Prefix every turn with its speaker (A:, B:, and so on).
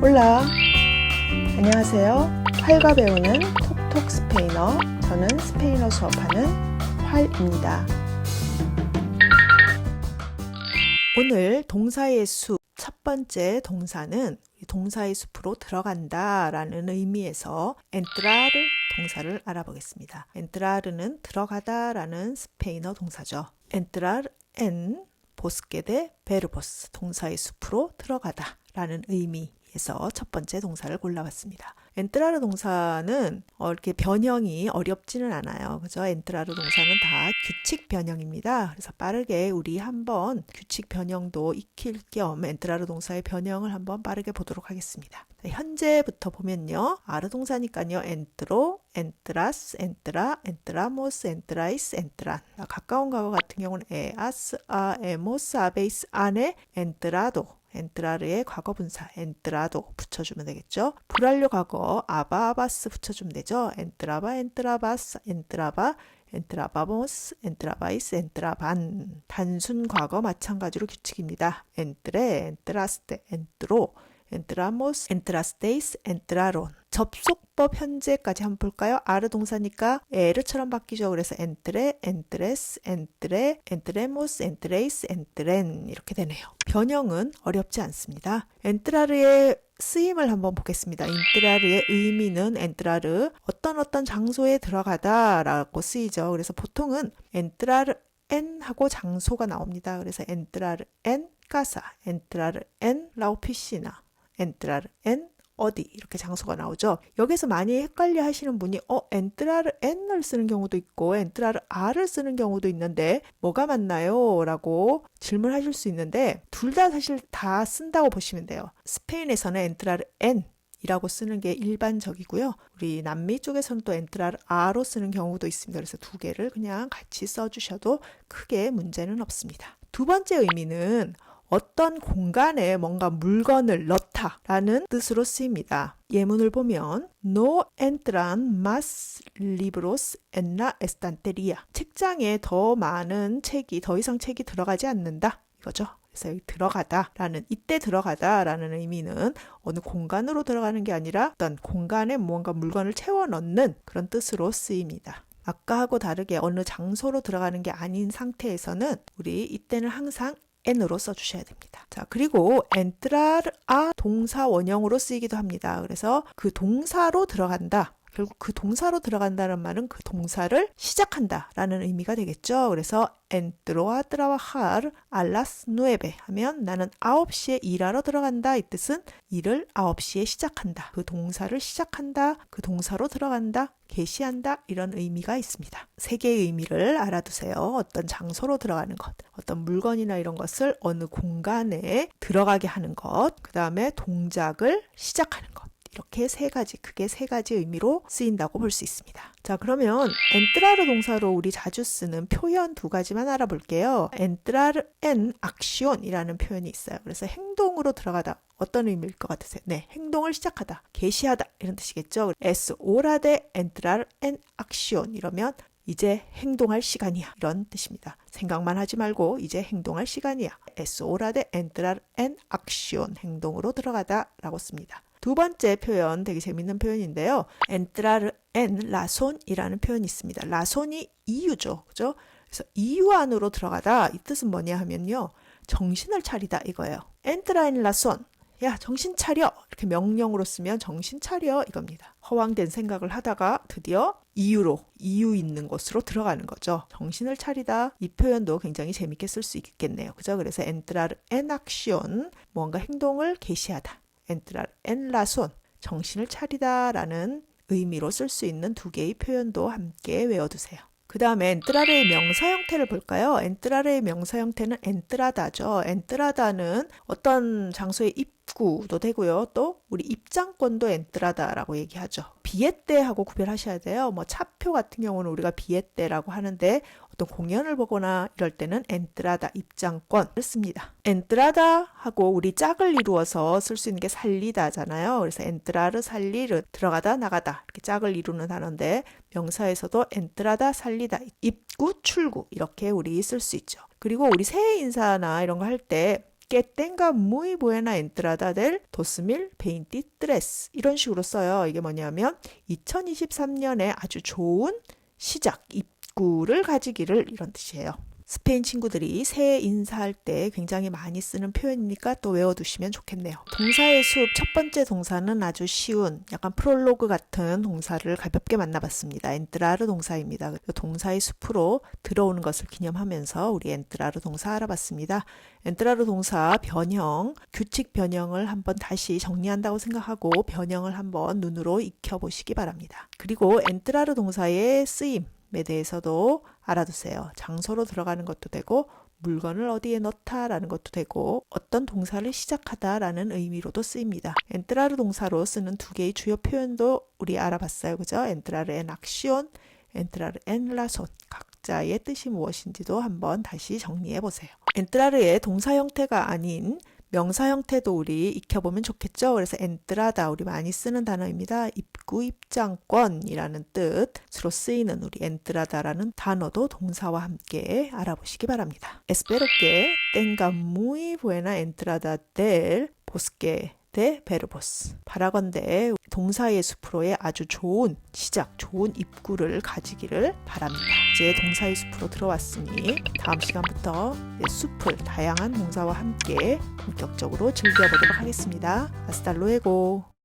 A: 올라! 안녕하세요. 활과 배우는 톡톡 스페인어. 저는 스페인어 수업하는 활입니다. 오늘 동사의 숲 첫 번째 동사는 동사의 숲으로 들어간다 라는 의미에서 엔트라르 동사를 알아보겠습니다. 엔트라르는 들어가다 라는 스페인어 동사죠. 엔 보스케데 베르보스 동사의 숲으로 들어가다 라는 의미 에서 첫 번째 동사를 골라봤습니다. 엔트라르 동사는 어, 이렇게 변형이 어렵지는 않아요. 그죠? 엔트라르 동사는 다 규칙 변형입니다. 그래서 빠르게 우리 한번 규칙 변형도 익힐 겸 엔트라르 동사의 변형을 한번 빠르게 보도록 하겠습니다. 현재부터 보면요. 아르 동사니까요. 엔트로, 엔트라스, 엔트라, 엔트라모스, 엔트라이스, 엔트란. 가까운 과거 같은 경우는 에아스, 아, 에모스, 아베이스 안에 엔트라도 엔트라르의 과거 분사 엔트라도 붙여주면 되겠죠. 불완료 과거 아바 아바스 붙여주면 되죠. 엔트라바 엔트라바스 엔트라바 엔트라바모스 엔트라바이스 엔트라반 단순 과거 마찬가지로 규칙입니다. 엔트레 엔트라스테 엔트로 엔트라모스 엔트라스테이스 엔트라론 접속법 현재까지 한번 볼까요? 아르 동사니까 에르처럼 바뀌죠. 그래서 엔트레, 엔트레스, 엔트레, 엔트레모스, 엔트레이스, 엔트렌 이렇게 되네요. 변형은 어렵지 않습니다. 엔트라르의 쓰임을 한번 보겠습니다. 엔트라르의 의미는 엔트라르 어떤 어떤 장소에 들어가다라고 쓰이죠. 그래서 보통은 엔트라르 엔 하고 장소가 나옵니다. 그래서 엔트라르 엔 가사, 엔트라르 엔 엔트라르 엔 어디 이렇게 장소가 나오죠. 여기서 많이 헷갈려 하시는 분이 어 엔트라르 n을 쓰는 경우도 있고 엔트라르 r을 쓰는 경우도 있는데 뭐가 맞나요? 라고 질문하실 수 있는데 둘 다 사실 다 쓴다고 보시면 돼요. 스페인에서는 엔트라르 n 이라고 쓰는 게 일반적이고요. 우리 남미 쪽에서는 또 엔트라를 R로 쓰는 경우도 있습니다. 그래서 두 개를 그냥 같이 써주셔도 크게 문제는 없습니다. 두 번째 의미는 어떤 공간에 뭔가 물건을 넣다 라는 뜻으로 쓰입니다. 예문을 보면 No entran más libros en la estantería. 책장에 더 많은 책이 더 이상 책이 들어가지 않는다. 이거죠. 그래서 여기 들어가다 라는 이때 들어가다 라는 의미는 어느 공간으로 들어가는 게 아니라 어떤 공간에 무언가 물건을 채워 넣는 그런 뜻으로 쓰입니다. 아까하고 다르게 어느 장소로 들어가는 게 아닌 상태에서는 우리 이때는 항상 n으로 써주셔야 됩니다. 자, 그리고 entrar 동사 원형으로 쓰이기도 합니다. 그래서 그 동사로 들어간다. 결국 그 동사로 들어간다는 말은 그 동사를 시작한다 라는 의미가 되겠죠. 그래서 entro a trabajar a las nueve 하면 나는 9시에 일하러 들어간다 이 뜻은 일을 9시에 시작한다. 그 동사를 시작한다. 그 동사로 들어간다. 개시한다 이런 의미가 있습니다. 세 개의 의미를 알아두세요. 어떤 장소로 들어가는 것, 어떤 물건이나 이런 것을 어느 공간에 들어가게 하는 것, 그 다음에 동작을 시작하는 것. 이렇게 세 가지, 크게 세 가지 의미로 쓰인다고 볼 수 있습니다. 자, 그러면 엔트라르 동사로 우리 자주 쓰는 표현 두 가지만 알아볼게요. 엔트라르 엔 악시온이라는 표현이 있어요. 그래서 행동으로 들어가다. 어떤 의미일 것 같으세요? 네, 행동을 시작하다, 개시하다 이런 뜻이겠죠. hora de entrar en acción 이러면 이제 행동할 시간이야. 이런 뜻입니다. 생각만 하지 말고 이제 행동할 시간이야. hora de entrar en acción. 행동으로 들어가다 라고 씁니다. 두 번째 표현 되게 재밌는 표현인데요. entrar en razon이라는 표현이 있습니다. razon이 이유죠. 그죠? 그래서 이유 안으로 들어가다 이 뜻은 뭐냐 하면요. 정신을 차리다 이거예요. entrar en razón. 야, 정신 차려. 이렇게 명령으로 쓰면 정신 차려 이겁니다. 허황된 생각을 하다가 드디어 이유로, 이유 있는 곳으로 들어가는 거죠. 정신을 차리다. 이 표현도 굉장히 재밌게 쓸 수 있겠네요. 그죠? 그래서 entrar en. 뭔가 행동을 개시하다. Razón. 정신을 차리다라는 의미로 쓸 수 있는 두 개의 표현도 함께 외워두세요. 그 다음에 엔트라르의 명사 형태를 볼까요? 엔트라르의 명사 형태는 엔트라다죠. 엔트라다는 어떤 장소의 입구도 되고요. 또 우리 입장권도 엔트라다라고 얘기하죠. 비에떼하고 구별하셔야 돼요. 뭐 차표 같은 경우는 우리가 비에떼라고 하는데 어떤 공연을 보거나 이럴 때는 엔트라다 입장권을 씁니다. 엔트라다하고 우리 짝을 이루어서 쓸 수 있는 게 살리다잖아요. 그래서 엔트라르 살리르 들어가다 나가다 이렇게 짝을 이루는 단어인데 명사에서도 엔트라다 살리다 입구 출구 이렇게 우리 쓸 수 있죠. 그리고 우리 새해 인사나 이런 거 할때 que tenga muy buena entrada del 2023 이런 식으로 써요. 이게 뭐냐면 2023년에 아주 좋은 시작 입 구를 가지기를 이런 뜻이에요. 스페인 친구들이 새해 인사할 때 굉장히 많이 쓰는 표현이니까 또 외워두시면 좋겠네요. 동사의 숲 첫 번째 동사는 아주 쉬운 약간 프롤로그 같은 동사를 가볍게 만나봤습니다. 엔트라르 동사입니다. 그 동사의 숲으로 들어오는 것을 기념하면서 우리 엔트라르 동사 알아봤습니다. 엔트라르 동사 변형, 규칙 변형을 한번 다시 정리한다고 생각하고 변형을 한번 눈으로 익혀보시기 바랍니다. 그리고 엔트라르 동사의 쓰임, 에 대해서도 알아두세요. 장소로 들어가는 것도 되고 물건을 어디에 넣다라는 것도 되고 어떤 동사를 시작하다라는 의미로도 쓰입니다. 엔트라르 동사로 쓰는 두 개의 주요 표현도 우리 알아봤어요. 그죠? 엔트라르 엔 악시온, 엔트라르 엔 라손 각자의 뜻이 무엇인지도 한번 다시 정리해 보세요. 엔트라르의 동사 형태가 아닌 명사 형태도 우리 익혀보면 좋겠죠. 그래서 엔트라다 우리 많이 쓰는 단어입니다. 입구 입장권이라는 뜻으로 쓰이는 우리 엔트라다라는 단어도 동사와 함께 알아보시기 바랍니다. Espero que tenga muy buena de verbos. 바라건대 동사의 숲으로의 아주 좋은 시작, 좋은 입구를 가지기를 바랍니다. 이제 동사의 숲으로 들어왔으니 다음 시간부터 숲을 다양한 동사와 함께 본격적으로 즐겨보도록 하겠습니다. 아스탈로에고.